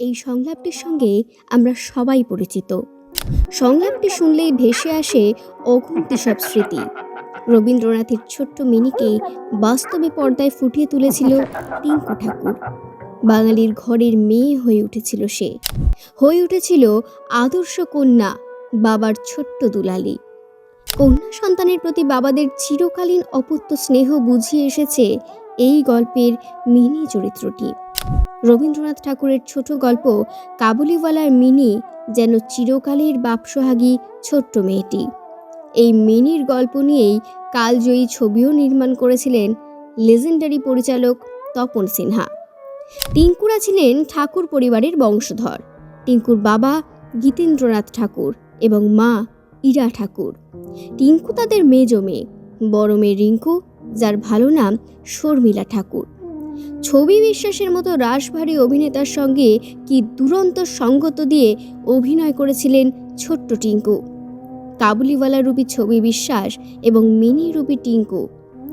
এই সংলাপটির সঙ্গে আমরা সবাই পরিচিত। সংলাপটি শুনলেই ভেসে আসে অগুন্তি সব স্মৃতি। রবীন্দ্রনাথের ছোট্ট মিনিকে বাস্তবে পর্দায় ফুটিয়ে তুলেছিল টিঙ্কু ঠাকুর। বাঙালির ঘরের মেয়ে হয়ে উঠেছিল সে। হয়ে উঠেছিল আদর্শ কন্যা, বাবার ছোট্ট দুলালি। কন্যা সন্তানের প্রতি বাবাদের চিরকালীন অপুত্য স্নেহ বুঝিয়ে এসেছে এই গল্পের মিনি চরিত্রটি। রবীন্দ্রনাথ ঠাকুরের ছোট গল্প কাবুলিওয়ালার মিনি যেন চিরকালের বাপসোহাগী ছোট্ট মেয়েটি। এই মিনির গল্প নিয়েই কালজয়ী ছবিও নির্মাণ করেছিলেন লেজেন্ডারি পরিচালক তপন সিনহা। টিঙ্কুরা ছিলেন ঠাকুর পরিবারের বংশধর। টিঙ্কুর বাবা গীতেন্দ্রনাথ ঠাকুর এবং মা ইরা ঠাকুর। টিঙ্কু তাদের মেজ মেয়ে, বড় মেয়ে রিঙ্কু, যার ভালো নাম শর্মিলা ঠাকুর। ছবি বিশ্বাসের মতো রাশভারী অভিনেতার সঙ্গে কি দুরন্ত সঙ্গত দিয়ে অভিনয় করেছিলেন ছোট্ট টিঙ্কু? কাবুলিওয়ালা রূপী ছবি বিশ্বাস এবং মিনি রূপী টিঙ্কু।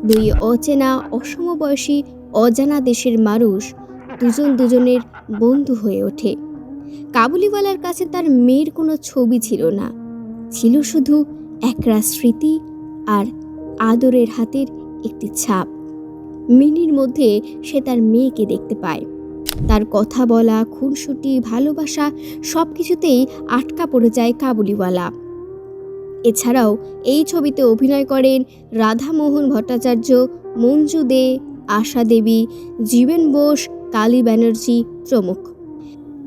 দুই অচেনা, অসমবয়সী, অজানা দেশের মানুষ দুজন দুজনের বন্ধু হয়ে ওঠে। কাবুলিওয়ালার কাছে তার মেয়ের কোনো ছবি ছিল না। ছিল শুধু একরা স্মৃতি আর আদরের হাতের একটি ছাপ। মিনির মধ্যে সে তার মেয়েকে দেখতে পায়। তার কথা বলা, খুনসুটি, ভালোবাসা সব কিছুতেই আটকা পড়ে যায় কাবুলিওয়ালা। এছাড়াও এই ছবিতে অভিনয় করেন রাধামোহন ভট্টাচার্য, মঞ্জু দে, আশা দেবী, জীবেন বোস, কালী ব্যানার্জি প্রমুখ।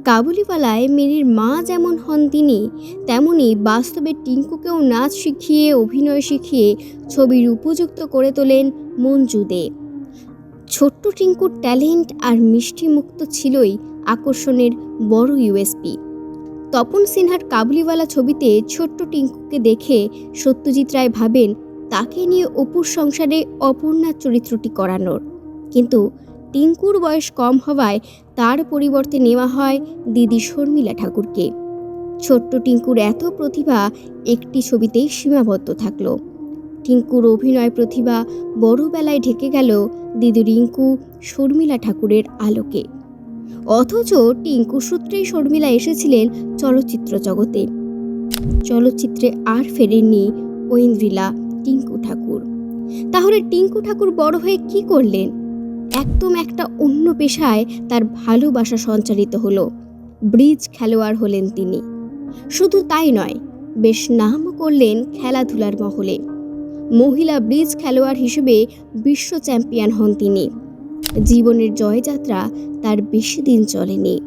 কাবুলিওয়ালায় মিনির মা যেমন হন তিনি, তেমনি বাস্তবে টিঙ্কুকেও নাচ শিখিয়ে, অভিনয় শিখিয়ে ছবির উপযুক্ত করে তোলেন মঞ্জু দে। ছোট্ট টিঙ্কুর ট্যালেন্ট আর মিষ্টি মুক্ত ছিলই আকর্ষণের বড় ইউএসপি তপন সিনহার কাবুলিওয়ালা ছবিতে ছোট্ট টিঙ্কুকে দেখে সত্যজিৎ রায় ভাবেন, তাকে নিয়ে অপুর সংসারে অপর্ণার চরিত্রটি করানোর। কিন্তু টিঙ্কুর বয়স কম হওয়ায় তার পরিবর্তে নেওয়া হয় দিদি শর্মিলা ঠাকুরকে। ছোট্ট টিঙ্কুর এত প্রতিভা একটি ছবিতেই সীমাবদ্ধ থাকল। টিঙ্কুর অভিনয় প্রতিভা বড়বেলায় ঢেকে গেল দিদি রিঙ্কু শর্মিলা ঠাকুরের আলোকে। অথচ টিঙ্কু সূত্রেই শর্মিলা এসেছিলেন চলচ্চিত্র জগতে। চলচ্চিত্রে আর ফেরেননি ঐন্দ্রিলা টিঙ্কু ঠাকুর। তাহলে টিঙ্কু ঠাকুর বড় হয়ে কি করলেন? একদম একটা অন্য পেশায় তার ভালোবাসা সঞ্চারিত হলো। ব্রিজ খেলোয়াড় হলেন তিনি। শুধু তাই নয়, বেশ নামও করলেন খেলাধুলার মহলে। মহিলা ব্রিজ খেলোয়াড় হিসেবে বিশ্ব চ্যাম্পিয়ন হন তিনি। জীবনের জয়যাত্রা তার বেশি দিন চলেনি।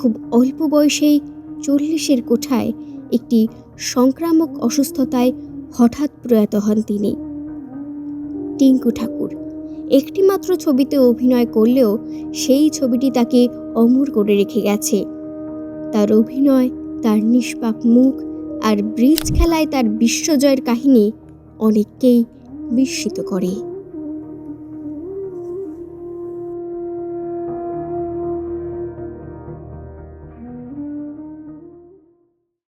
খুব অল্প বয়সেই চল্লিশের কোঠায় একটি সংক্রামক অসুস্থতায় হঠাৎ প্রয়াত হন তিনি। টিঙ্কু ঠাকুর একটিমাত্র ছবিতে অভিনয় করলেও সেই ছবিটি তাকে অমর করে রেখে গেছে। তার অভিনয়, তার নিষ্পাপ মুখ আর ব্রিজ খেলায় তার বিশ্বজয়ের কাহিনী অনেককেই বিস্মিত করে।